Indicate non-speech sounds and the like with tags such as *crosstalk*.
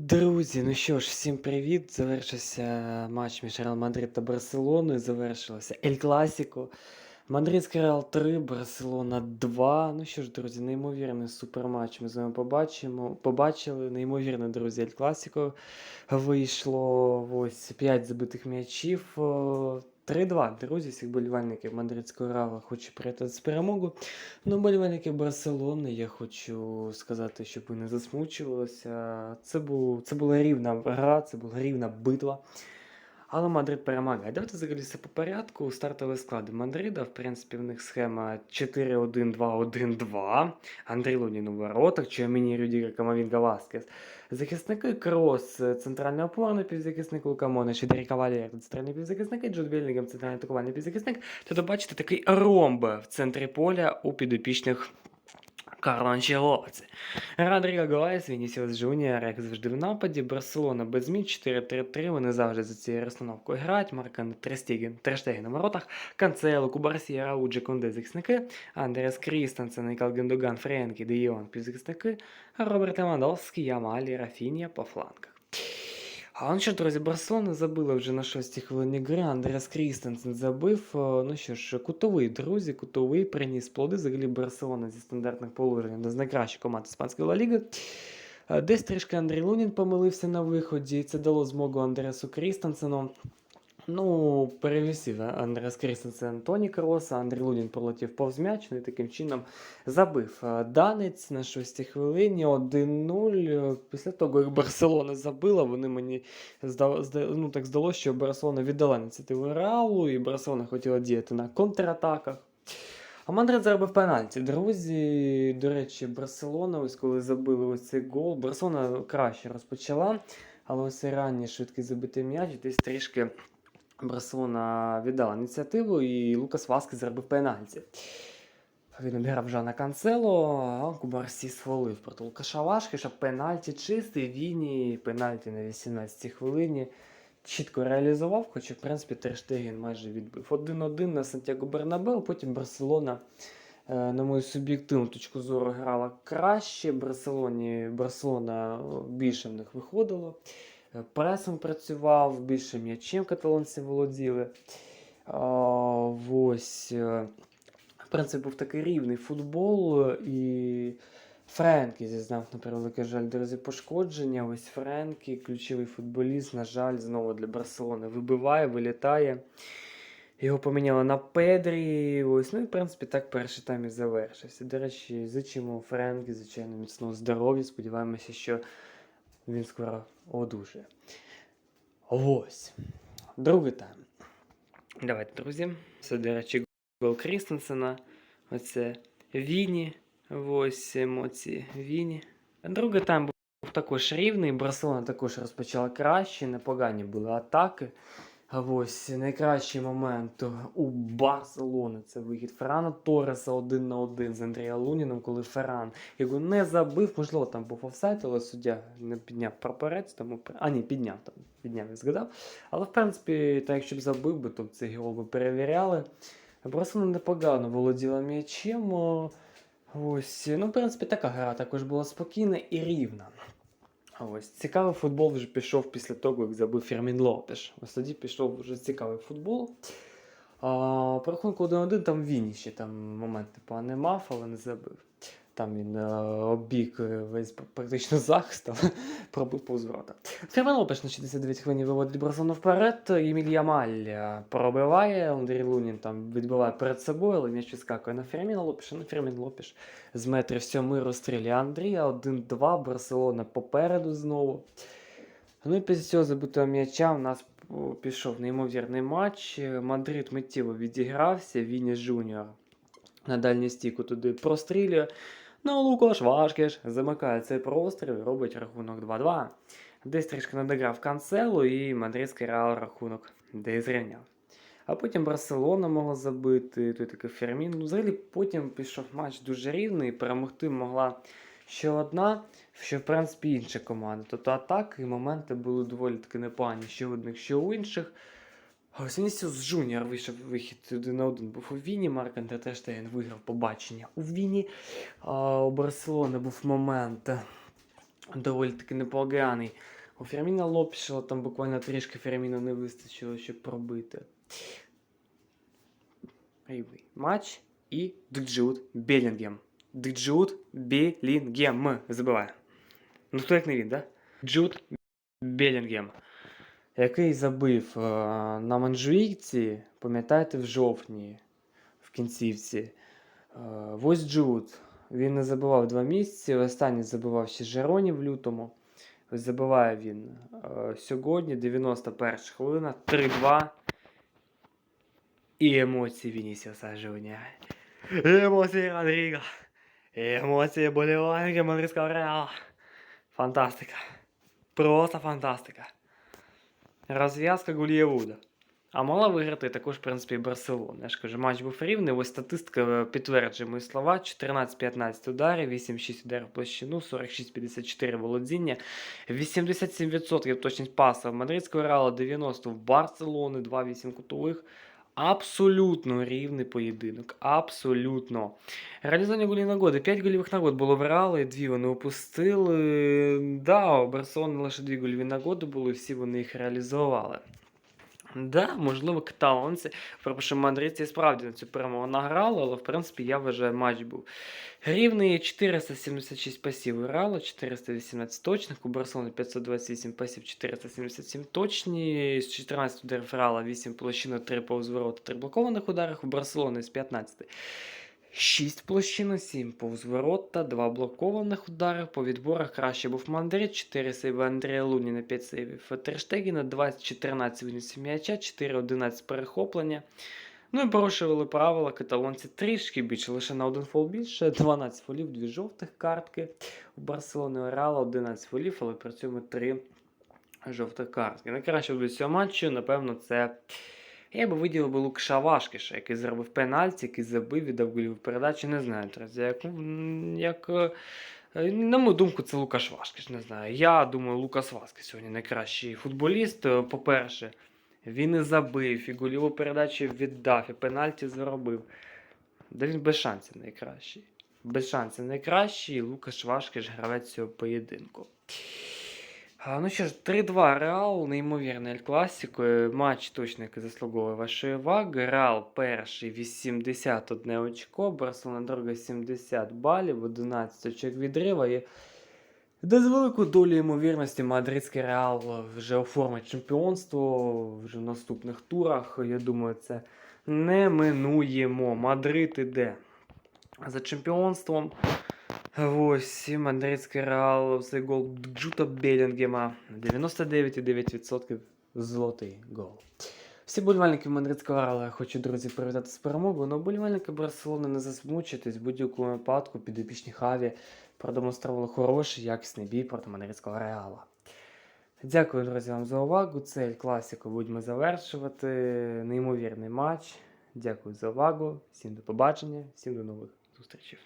Друзі, ну що ж, всім привіт! Завершився матч між Реал Мадрид та Барселоною. Завершилося Ель Класіко. Мадридський Реал 3, Барселона 2. Ну що ж, друзі, неймовірний суперматч. Ми з вами побачимо. Побачили. Неймовірно, друзі, Ель Класіко вийшло ось 5 забитих м'ячів. О, 3-2. Друзі, всіх болівальників Мадридського рава хочу привітати з перемогу. Ну, болівальники Барселони, я хочу сказати, щоб ви не засмучувалися. Це, був, це була рівна гра, це була рівна битва. Але Мадрид перемагає. Давайте взагалі по порядку. Стартові склади Мадрида. В принципі, в них схема 4-1-2-1-2. Андрій Лунін у воротах, Чуаміні Рюдігер, Камавінга Васкес. Захисники Крос, центральний опорний півзахисник Лука Монеш, Федеріка Валєр, центральний півзахисник, і Джуд центральний атакувальний півзахисник. Тут бачите такий ромб в центрі поля у підопічних Карло Анчелоті. Родріго Гоес, Вінісіус Джуніор, як завжди в нападі. Барселона без змін 4-3-3. Вони завжди за цією розстановкою грають. Марка Трестігін, Трештегі на воротах. Канцело, Кубарсі, Рауджі, Конде захисники. Андреас Крістенсен, Нікал Гендуган, Френкі, Де півзахисники. Роберт Левандовський, Ямалі, Рафінія по флангах. А ну що, друзі, Барселона забила вже на шостій хвилині гри. Андреас Крістенсен забив. Е, Ну що ж, кутовий, друзі, кутовий приніс плоди. Взагалі Барселона зі стандартних положень одна з найкращих команд Іспанської Ла Ліги. Е, Десь трішки Андрій Лунін помилився на виході, це дало змогу Андреасу Крістенсену. Ну, перевісив Андреас Крістенсен Тоні Кроса, Андрій Лунін пролетів повз м'яч, ну і таким чином забив. Е, Данець на 6 хвилині 1-0. Після того, як Барселона забила, вони мені зда, зда, ну, так здалося, що Барселона віддала ініціативу Реалу, і Барселона хотіла діяти на контратаках. А Мандрид заробив пенальті. Друзі, до речі, Барселона, ось коли забили ось цей гол, Барселона краще розпочала, але ось ранній швидкий забитий м'яч, десь трішки Барселона віддала ініціативу, і Лукас Васкес заробив пенальті. Він обіграв Жана Канцело, а Кубарсі свалив проти Лукаша Вашкіша. Пенальті чистий, Віні, пенальті на 18-й хвилині. Чітко реалізував, хоча, в принципі, Терштеген майже відбив. 1-1 на Сантьяго Бернабеу, потім Барселона, е, на мою суб'єктивну точку зору, грала краще. Барселоні, Барселона більше в них виходило. Е, Пресом працював, більше м'ячем каталонці володіли. Ось. е, в принципі, був такий рівний футбол, і Френкі зізнав, на превеликий жаль, друзі, пошкодження. Ось Френкі, ключовий футболіст, на жаль, знову для Барселони вибиває, вилітає. Його поміняли на Педрі. Ось, ну і в принципі так перший тайм і завершився. До речі, зичимо Френкі, звичайно, міцного здоров'я. Сподіваємося, що він скоро одужує. Ось. Другий тайм. Давайте, друзі. Це, до речі, гол Крістенсена. Оце Віні. Ось емоції Віні. Другий тайм був також рівний. Барселона також розпочала краще, непогані були атаки. Ось найкращий момент у Барселони це вихід Феррана Торреса один на один з Андрія Луніном, коли Ферран його не забив. Можливо, там був офсайд, але суддя не підняв прапорець, тому а ні, підняв там, підняв і згадав. Але в принципі, так якщо б забив би, то б цей гол би перевіряли. Барселона непогано володіла м'ячем. Ось, ну, в принципі, така гра також була спокійна і рівна. Ось цікавий футбол вже пішов після того, як забив Фермін Лопеш. Ось тоді пішов вже цікавий футбол. А, по рахунку 1-1 там він ще там момент типу, не мав, але не забив. Там він е, обіг е, весь практично *laughs* захист, але пробив повз ворота. Лопеш на 69 хвилин виводить Барселону вперед. Еміль Ямаль е, пробиває, Андрій Лунін там відбиває перед собою, але м'яч відскакує на Ферміна Лопеша. Ну, Фермін Лопеш з метрів сьоми розстрілює Андрія. 1-2, Барселона попереду знову. Ну і після цього забитого м'яча у нас пішов неймовірний матч. Мадрид миттєво відігрався, Віні Жуніор на дальній стіку туди прострілює. Ну, Лукаш Вашкеш замикає цей простріл робить рахунок 2-2. Десь трішки надограв Канцелу і мадридський реал рахунок десь зрівняв. А потім Барселона могла забити, той такий Фермін. Ну, взагалі потім пішов матч дуже рівний, перемогти могла ще одна, що в принципі інша команда. Тобто атаки і моменти були доволі таки непогані, що в одних, що у інших. Вінісіус Джуніор вийшов вихід один на один був у Віні. Марк Андретештейн виграв побачення у Віні. А у Барселони був момент. доволі таки непоганий. У Ферміна лопшило, там буквально трішки Ферміна не вистачило, щоб пробити. Рівний матч і Джуд Белінгем. Джуд Белінгем. Забиває. Ну хто як не він, да? Джуд Белінгем. Який забив е, на Манжуїкці, пам'ятаєте, в жовтні, в кінцівці. Е, ось Джуд. Він не забивав два місяці. Останній забивав ще Жероні в лютому. Забиває він е, сьогодні, 91 хвилина, 3-2. І емоції Вінісіуса Жуніора. Емоції Родріго. Емоції болівальники Мадридського Реала. Фантастика. Просто фантастика. Розв'язка Гульєвуда. А мала виграти також, в принципі, Барселона. Я ж кажу, матч був рівний. Ось статистика е, підтверджує мої слова. 14-15 ударів, 8-6 ударів в площину, 46-54 володіння, 87% точність паса в Мадридського Реала, 90% в Барселони, 2-8 кутових. Абсолютно рівний поєдинок. Абсолютно. Реалізування голів на нагоди. 5 голівих нагод було в Реалі, дві вони опустили. Да, у Барселони лише дві голіві нагоди були, всі вони їх реалізували. Да, можливо, каталонці, припишемо мадридці і справді на цю перемогу награли, але в принципі я вважаю, матч був рівний. 476 пасів у Реала, 418 точних, у Барселони 528 пасів, 477 точні, з 14 ударів Реала 8 площин, 3 по ворота, 3 блокованих ударах, у Барселони з 15 6 площин, 7 повз ворота, 2 блокованих удари. По відборах краще був Мандрид, 4 сейви Андрія Луніна, 5 сейвів Терштегіна, 20-14 винесів м'яча, 4-11 перехоплення. Ну і порушували правила каталонці трішки більше, лише на один фол більше, 12 фолів, 2 жовтих картки. У Барселони у Реала 11 фолів, але при цьому 3 жовтих картки. Найкраще від цього матчу, напевно, це я би виділив би Лукаша Вашкіша, який зробив пенальті, який забив, віддав голіву передачу. Не знаю, як, як, е, на мою думку, це Лукаш Вашкіш, не знаю. Я думаю, Лукас Васкіш сьогодні найкращий футболіст. Е, По-перше, він і забив, і голіву передачу віддав, і пенальті заробив. Да він без шансів найкращий. Без шансів найкращий, і Лукаш Вашкіш гравець цього поєдинку. Ну що ж, 3-2 Реал, неймовірний Ель Класіко. е, Матч точно який заслуговує вашої уваги. Реал перший 81 очко, Барселона друга 70 балів, 11 очок відрива. І де з великою долею ймовірності мадридський Реал вже оформить чемпіонство вже в наступних турах. Я думаю, це не минуємо. Мадрид іде за чемпіонством. Ось мадридський Реал, цей гол Джута Белінгема. 99,9% золотий гол. Всі болівальники мадридського Реала я хочу, друзі, привітати з перемогою. Но болівальники Барселони не засмучитись. В будь-якому випадку підопічні Хаві продемонстрували хороший, якісний бій проти мадридського Реала. Дякую, друзі, вам за увагу. Це класіку будемо завершувати. Неймовірний матч. Дякую за увагу. Всім до побачення, всім до нових зустрічей.